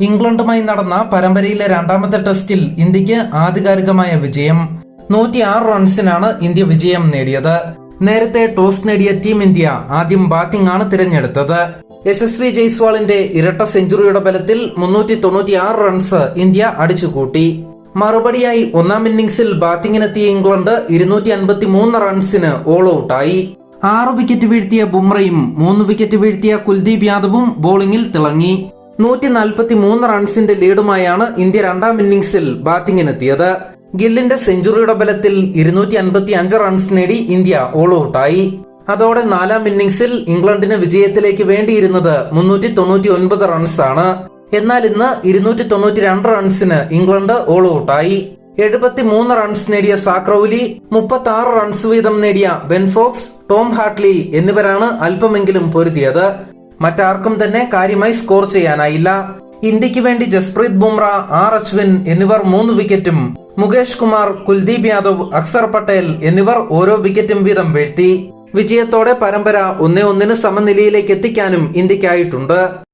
ഇംഗ്ലണ്ടുമായി നടന്ന പരമ്പരയിലെ രണ്ടാമത്തെ ടെസ്റ്റിൽ ഇന്ത്യയ്ക്ക് ആധികാരികമായ വിജയം. നൂറ്റിയാറ് റൺസിനാണ് ഇന്ത്യ വിജയം നേടിയത്. നേരത്തെ ടോസ് നേടിയ ടീം ഇന്ത്യ ആദ്യം ബാറ്റിംഗ് ആണ് തിരഞ്ഞെടുത്തത്. യശസ്വി ജയ്സ്വാളിന്റെ ഇരട്ട സെഞ്ചുറിയുടെ ബലത്തിൽ മുന്നൂറ്റി തൊണ്ണൂറ്റിയാറ് റൺസ് ഇന്ത്യ അടിച്ചുകൂട്ടി. മറുപടിയായി ഒന്നാം ഇന്നിംഗ്സിൽ ബാറ്റിംഗിനെത്തിയ ഇംഗ്ലണ്ട് ഇരുന്നൂറ്റി അൻപത്തി മൂന്ന് റൺസിന് ഓൾ ഔട്ടായി ആറ് വിക്കറ്റ് വീഴ്ത്തിയ ബുംറയും മൂന്ന് വിക്കറ്റ് വീഴ്ത്തിയ കുൽദീപ് യാദവും ബോളിംഗിൽ തിളങ്ങി. നൂറ്റി നാൽപ്പത്തി മൂന്ന് റൺസിന്റെ ലീഡുമായാണ് ഇന്ത്യ രണ്ടാം ഇന്നിംഗ്സിൽ ബാറ്റിംഗിനെത്തിയത് ഗില്ലിന്റെ സെഞ്ചുറിയുടെ ബലത്തിൽ ഇരുന്നൂറ്റി അൻപത്തി അഞ്ച് റൺസ് നേടി ഇന്ത്യ ഓൾ ഔട്ടായി അതോടെ നാലാം ഇന്നിംഗ്സിൽ ഇംഗ്ലണ്ടിന് വിജയത്തിലേക്ക് വേണ്ടിയിരുന്നത് മുന്നൂറ്റി തൊണ്ണൂറ്റി ഒൻപത് റൺസാണ് എന്നാൽ ഇന്ന് ഇരുന്നൂറ്റി തൊണ്ണൂറ്റി രണ്ട് റൺസിന് ഇംഗ്ലണ്ട് ഓൾ ഔട്ടായി എഴുപത്തി മൂന്ന് റൺസ് നേടിയ സാക്രൌലി മുപ്പത്തി ആറ് റൺസ് വീതം നേടിയ ബെൻഫോക്സ് ടോം ഹാട്ട്ലി എന്നിവരാണ് അല്പമെങ്കിലും പൊരുതിയത്. മറ്റാർക്കും തന്നെ കാര്യമായി സ്കോർ ചെയ്യാനായില്ല. ഇന്ത്യയ്ക്ക് വേണ്ടി ജസ്പ്രീത് ബുംറ ആർ അശ്വിൻ എന്നിവർ മൂന്ന് വിക്കറ്റും മുകേഷ് കുമാർ കുൽദീപ് യാദവ് അക്സർ പട്ടേൽ എന്നിവർ ഓരോ വിക്കറ്റും വീതം വീഴ്ത്തി. വിജയത്തോടെ പരമ്പര ഒന്നേ ഒന്നിന് സമനിലയിലേക്ക് എത്തിക്കാനും ഇന്ത്യക്കായിട്ടുണ്ട്